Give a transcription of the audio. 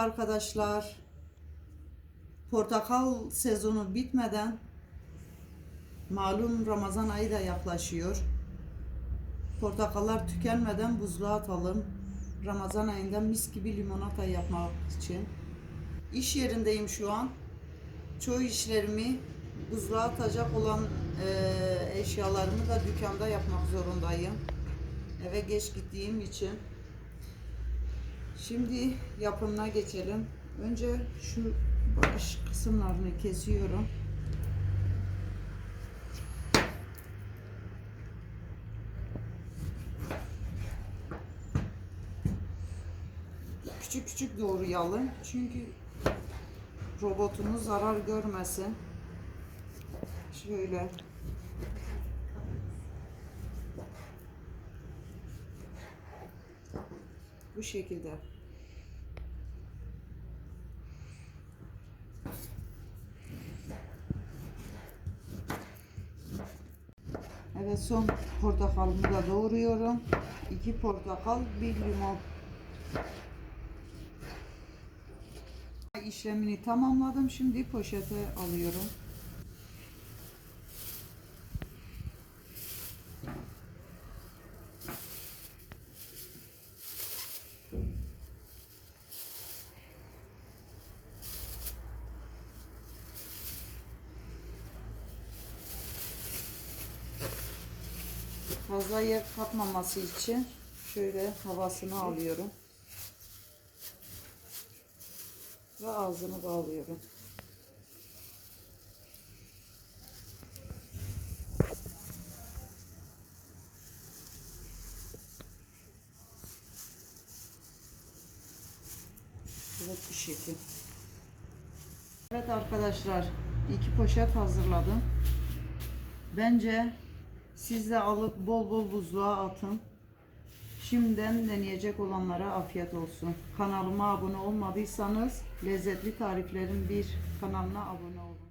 arkadaşlar. Portakal sezonu bitmeden malum Ramazan ayı da yaklaşıyor. Portakallar tükenmeden buzluğa atalım. Ramazan ayında mis gibi limonata yapmak için. İş yerindeyim şu an. Çoğu işlerimi buzluğa atacak olan eee, eşyalarımı da dükkanda yapmak zorundayım. Eve geç gittiğim için. Şimdi yapımına geçelim. Önce şu baş kısımlarını kesiyorum. Küçük küçük doğrayalım. Çünkü robotumuz zarar görmesin. Şöyle. Bu şekilde. Evet son portakalımı da doğruyorum. İki portakal, bir limon. İşlemini tamamladım. Şimdi poşete alıyorum. Fazla yer kapmaması için şöyle havasını alıyorum. Ve ağzını bağlıyorum. Evet bu şekil. Evet arkadaşlar iki poşet hazırladım. Bence siz de alıp bol bol buzluğa atın. Şimdiden deneyecek olanlara afiyet olsun. Kanalıma abone olmadıysanız lezzetli tariflerin bir kanalına abone olun.